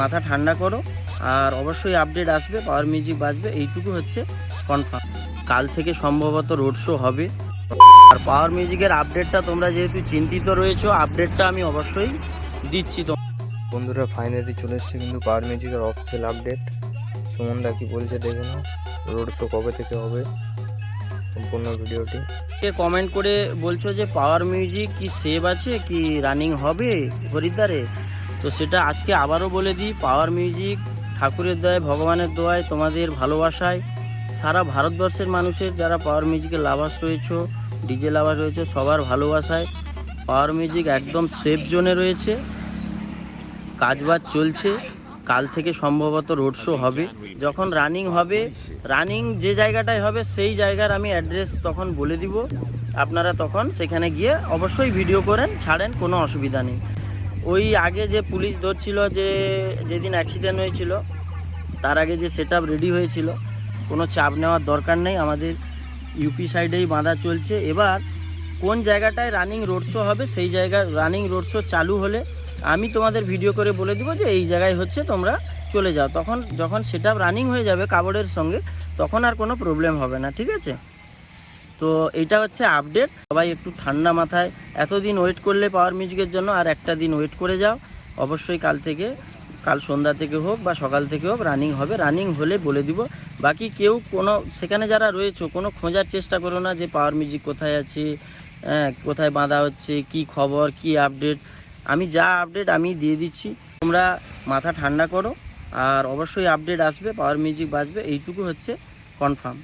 মাথা ঠান্ডা করো আর অবশ্যই আপডেট আসবে পাওয়ার মিউজিক বাজবে এইটুকু হচ্ছে কনফার্ম কাল থেকে সম্ভবত রোড শো হবে। আর পাওয়ার মিউজিকের আপডেটটা তোমরা যেহেতু চিন্তিত রয়েছো আপডেটটা আমি অবশ্যই দিচ্ছি তো। বন্ধুরা ফাইনালি চলে এসছে কিন্তু পাওয়ার মিউজিকের অফিসিয়াল আপডেট সুমনদা কি বলছে দেখে নাও রোড তো কবে থেকে হবে? সম্পূর্ণ ভিডিওটি। কে কমেন্ট করে বলছো যে পাওয়ার মিউজিক কি সেভ আছে কি রানিং হবে? হরিদ্বারে? তো সেটা আজকে আবারও বলে দিই পাওয়ার মিউজিক ঠাকুরের দয়ায়, ভগবানের দোয়ায়, তোমাদের ভালোবাসায়। সারা ভারতবর্ষের মানুষের যারা পাওয়ার মিউজিকের লাভাস রয়েছে ডিজে লাভাস রয়েছে, সবার ভালোবাসায়। পাওয়ার মিউজিক একদম সেফ জোনে রয়েছে। কাজবাজ চলছে। কাল থেকে সম্ভবত রোড শো হবে। যখন রানিং হবে রানিং যে জায়গাটায় হবে, সেই জায়গার আমি অ্যাড্রেস তখন বলে দিব। আপনারা তখন সেখানে গিয়ে অবশ্যই ভিডিও করেন, ছাড়েন, কোনো অসুবিধা নেই। ওই আগে যে পুলিশ ধরছিল যে যেদিন অ্যাক্সিডেন্ট হয়েছিল, তার আগে যে সেট রেডি হয়েছিল, কোনো চাপ নেওয়ার দরকার নেই, আমাদের ইউপি সাইডেই বাঁধা চলছে। এবার কোন জায়গাটায় রানিং রোড শো হবে, সেই জায়গায় রানিং রোড শো চালু হলে আমি তোমাদের ভিডিও করে বলে দিব যে এই জায়গায় হচ্ছে তোমরা চলে যাও। তখন যখন সেটা রানিং হয়ে যাবে কাপড়ের সঙ্গে, তখন আর কোনো প্রবলেম হবে না, ঠিক আছে? তো এটা হচ্ছে আপডেট সবাই একটু ঠান্ডা মাথায়। এতদিন ওয়েট করলে পাওয়ার মিউজিকের জন্য আর একটা দিন ওয়েট করে যাও। অবশ্যই কাল থেকে কাল সন্ধ্যা থেকে হোক বা সকাল থেকে হোক রানিং হবে। রানিং হলে বলে দিব। বাকি কেউ কোনো সেখানে যারা রয়েছে কোনো খোঁজার চেষ্টা করো না যে পাওয়ার মিউজিক কোথায় আছে হ্যাঁ, কোথায় বাঁধা হচ্ছে কি খবর কি আপডেট আমি যা আপডেট আমি দিয়ে দিচ্ছি। তোমরা মাথা ঠান্ডা করো। আর অবশ্যই আপডেট আসবে পাওয়ার মিউজিক বাজবে। এইটুকু হচ্ছে কনফার্ম